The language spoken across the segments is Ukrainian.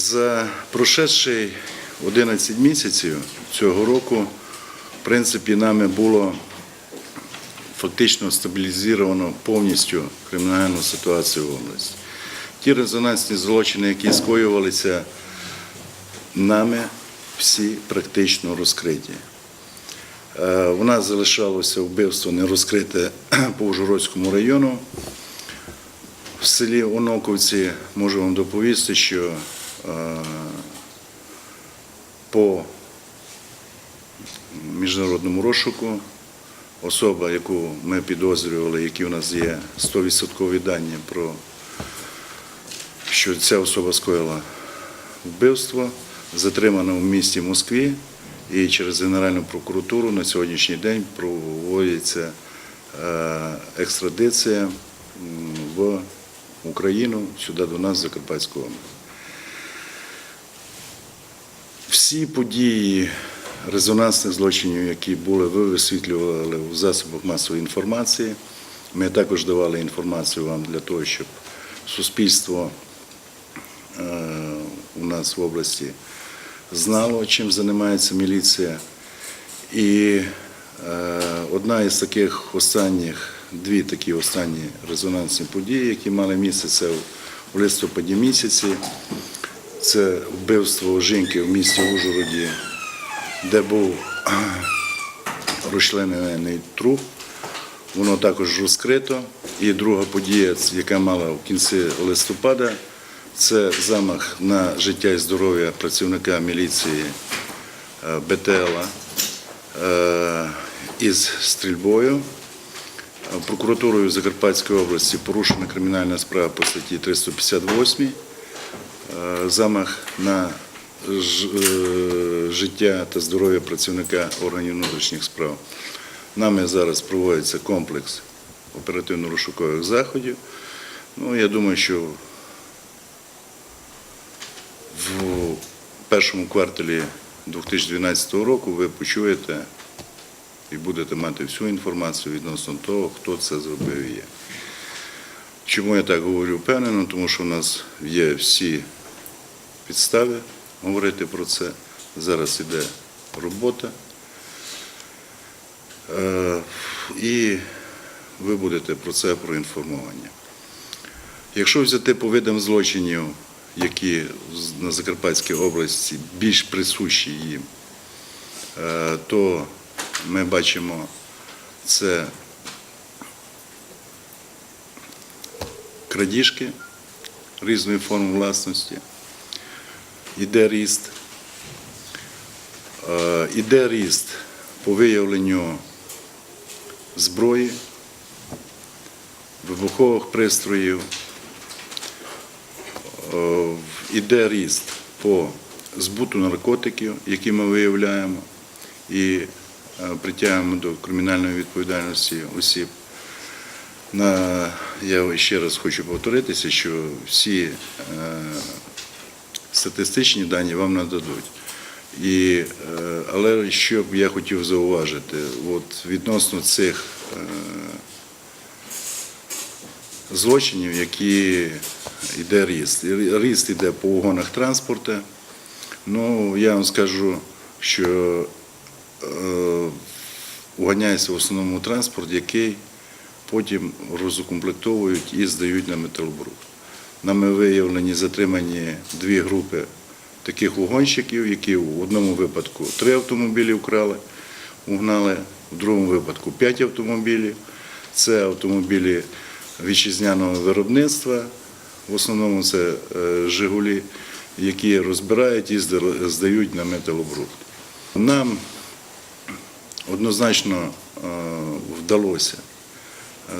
За прошедший 11 місяців цього року, в принципі, нами було фактично стабілізовано повністю кримінальну ситуацію в області. Ті резонансні злочини, які скоювалися нами, всі практично розкриті. Е, У нас залишалося вбивство нерозкрите по Ужгородському району. В селі Оноковці можу вам доповісти, що по міжнародному розшуку особа, яку ми підозрювали, які у нас є 100% дані про що ця особа скоїла вбивство, затримана в місті Москві і через Генеральну прокуратуру на сьогоднішній день проводиться е, екстрадиція в Україну, сюди до нас, в Закарпатську область. Всі події резонансних злочинів, які були, ви висвітлювали в засобах масової інформації. Ми також давали інформацію вам для того, щоб суспільство е, у нас в області знало, чим займається міліція. І е, одна із таких останніх, дві такі останні резонансні події, які мали місце, це в листопаді місяці. Це вбивство жінки в місті Ужгороді, де був розчленений труп. Воно також розкрито. І друга подія, яка мала в кінці листопада, це замах на життя і здоров'я працівника міліції е, БТЛа е, із стрільбою. Прокуратурою Закарпатської області порушена кримінальна справа по статті 358 е, замах на е, життя та здоров'я працівника органів внутрішніх справ. Нами зараз проводиться комплекс оперативно-розшукових заходів. Ну, я думаю, що в першому кварталі 2012 року ви почуєте і будете мати всю інформацію відносно того, хто це зробив і є. Чому я так говорю впевнено? Тому що в нас є всі підстави говорити про це. Зараз іде робота. Е, І ви будете про це проінформовані. Якщо взяти по видам злочинів, які на Закарпатській області більш присущі їм, е, то ми бачимо це крадіжки різної форми власності, іде ріст, Е, іде ріст по виявленню зброї, вибухових пристроїв, Е, іде ріст по збуту наркотиків, які ми виявляємо і е, притягуємо до кримінальної відповідальності осіб. На, я ще раз хочу повторитися, що всі статистичні дані вам нададуть. І, е, але що б я хотів зауважити, от відносно цих е, злочинів, які йде ріст. Ріст йде по угонах транспорту. Ну, я вам скажу, що е, уганяється в основному транспорт, який потім розукомплектовують і здають на металобрук. Нами виявлені затримані дві групи таких угонщиків, які в одному випадку три автомобілі вкрали, угнали, в другому випадку п'ять автомобілів. Це автомобілі вітчизняного виробництва, в основному це е, Жигулі, які розбирають і здають на металобрухт. Нам однозначно е, вдалося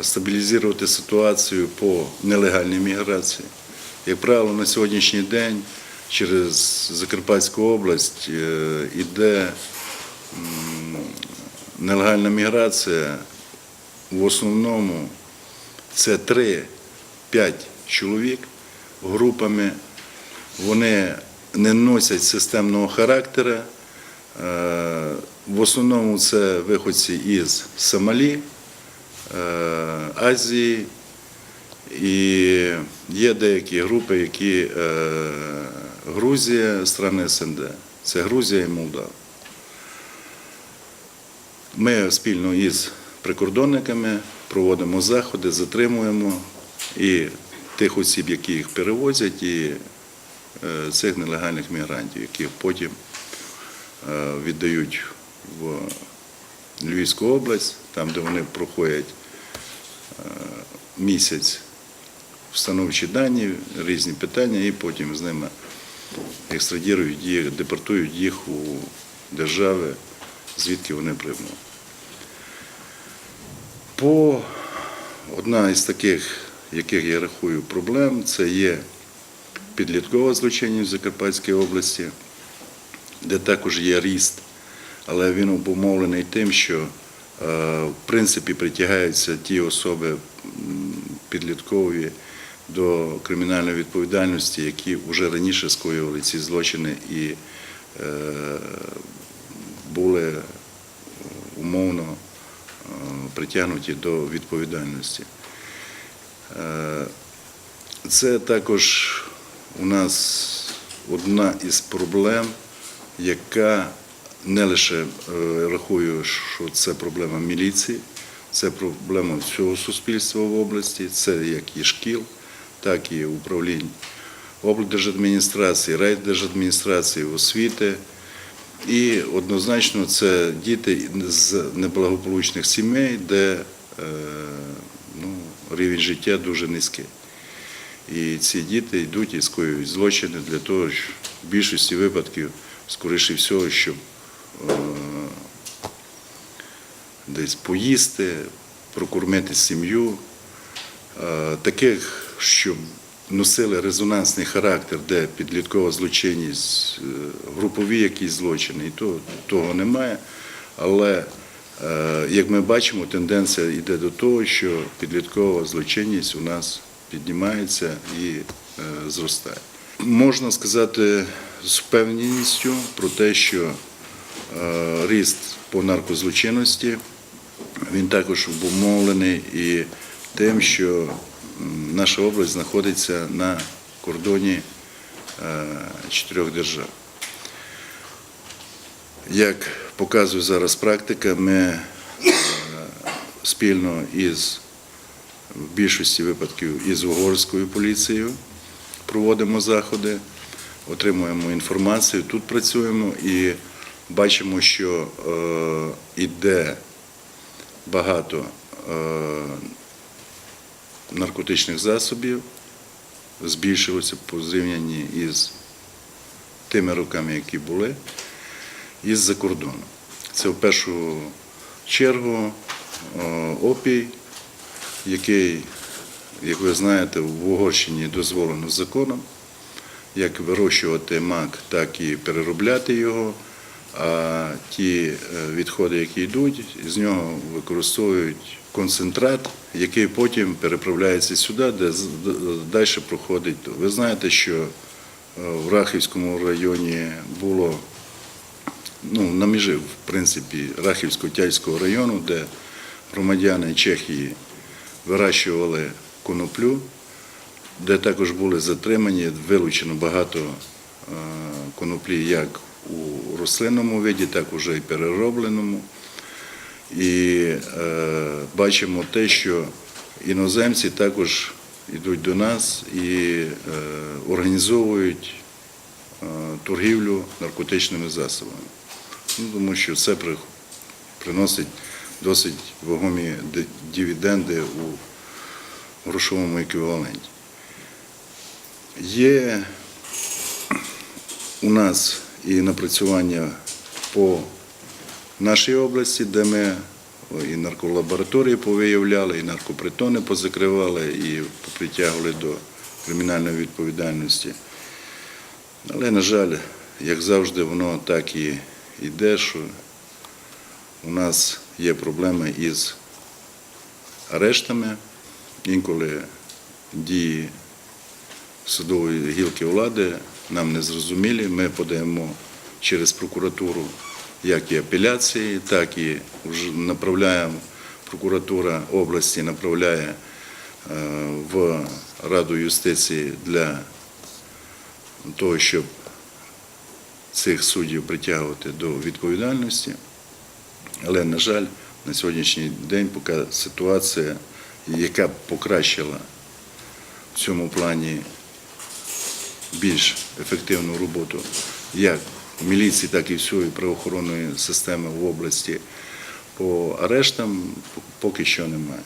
стабілізувати ситуацію по нелегальній міграції. Як правило, на сьогоднішній день через Закарпатську область е, іде нелегальна міграція. В основному це 3-5 чоловік групами. Вони не носять системного характеру. Е, В основному це виходці із Сомалі, е, Азії, і є деякі групи, які е, Грузія, страни СНД. Це Грузія і Молдава. Ми спільно із прикордонниками проводимо заходи, затримуємо і тих осіб, які їх перевозять, і е, цих нелегальних мігрантів, яких потім е, віддають в Львівську область, там, де вони проходять е, місяць встановчі дані, різні питання, і потім з ними екстрадірують їх, депортують їх у держави, звідки вони прибули. По одна із таких, яких я рахую проблем, це є підліткова злочинність в Закарпатській області, де також є ріст, але він обумовлений тим, що е, в принципі притягаються ті особи підліткові до кримінальної відповідальності, які вже раніше скоювали ці злочини і е, були умовно е, притягнуті до відповідальності. Це також у нас одна із проблем, яка не лише е, рахую, що це проблема міліції, це проблема всього суспільства в області, це як і шкіл, так і управлінь облдержадміністрації, райдержадміністрації, освіти. І однозначно це діти з неблагополучних сімей, де е, ну, рівень життя дуже низький. І ці діти йдуть і скоюють злочини для того, що в більшості випадків, скоріше всього, щоб десь поїсти, прокормити сім'ю. Е, Таких, що носили резонансний характер, де підліткова злочинність, е, групові якісь злочини, і то, того немає. Але, е, як ми бачимо, тенденція йде до того, що підліткова злочинність у нас піднімається і зростає. Можна сказати з впевненістю про те, що ріст по наркозлочинності він також обумовлений і тим, що наша область знаходиться на кордоні е, чотирьох держав. Як показує зараз практика, ми е, спільно із в більшості випадків із угорською поліцією проводимо заходи, отримуємо інформацію, тут працюємо і бачимо, що е, іде багато е, наркотичних засобів, збільшилося по зрівнянні із тими роками, які були, із-за кордону. Це в першу чергу е, опій, який, як ви знаєте, в Угорщині дозволено законом, як вирощувати мак, так і переробляти його. А ті е, відходи, які йдуть, з нього використовують концентрат, який потім переправляється сюди, де далі проходить. Ви знаєте, що е, в Рахівському районі було ну, на межі, в принципі, Рахівсько-Тяльського району, де громадяни Чехії вирощували коноплю, де також були затримані, вилучено багато е, коноплі як у рослинному виді, так уже і переробленому. І е, бачимо те, що іноземці також йдуть до нас і е, організовують е, торгівлю наркотичними засобами. Ну, тому що це при- приносить досить вагомі дивіденди у грошовому еквіваленті. Є у нас і напрацювання по нашій області, де ми і нарколабораторії повиявляли, і наркопритони позакривали, і попритягували до кримінальної відповідальності. Але, на жаль, як завжди, воно так і йде, що у нас є проблеми із арештами, інколи дії судової гілки влади нам не зрозумілі. Ми подаємо через прокуратуру як і апеляції, так і вже направляємо прокуратура області направляє е, в Раду юстиції для того, щоб цих суддів притягувати до відповідальності. Але, на жаль, на сьогоднішній день поки ситуація, яка б покращила в цьому плані більш ефективну роботу як міліції, так і всієї правоохоронної системи в області, по арештам поки що немає.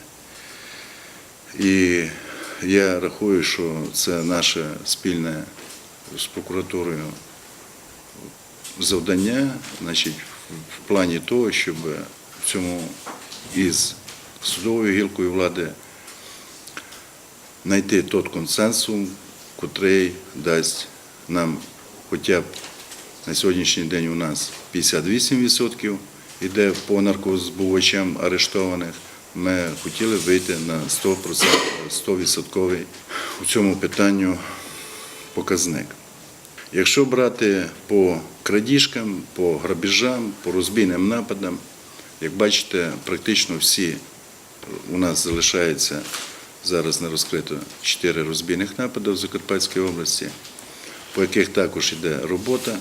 І я рахую, що це наше спільне з прокуратурою завдання, значить, в плані того, щоб в цьому із судовою гілкою влади знайти той консенсус, котрий дасть нам хоча б на сьогоднішній день у нас 58% іде по наркозбувачам арештованих. Ми хотіли вийти на 100%, 100% у цьому питанню показник. Якщо брати по крадіжкам, по грабіжам, по розбійним нападам, як бачите, практично всі у нас залишається зараз не розкрито 4 розбійних напади в Закарпатській області, по яких також йде робота.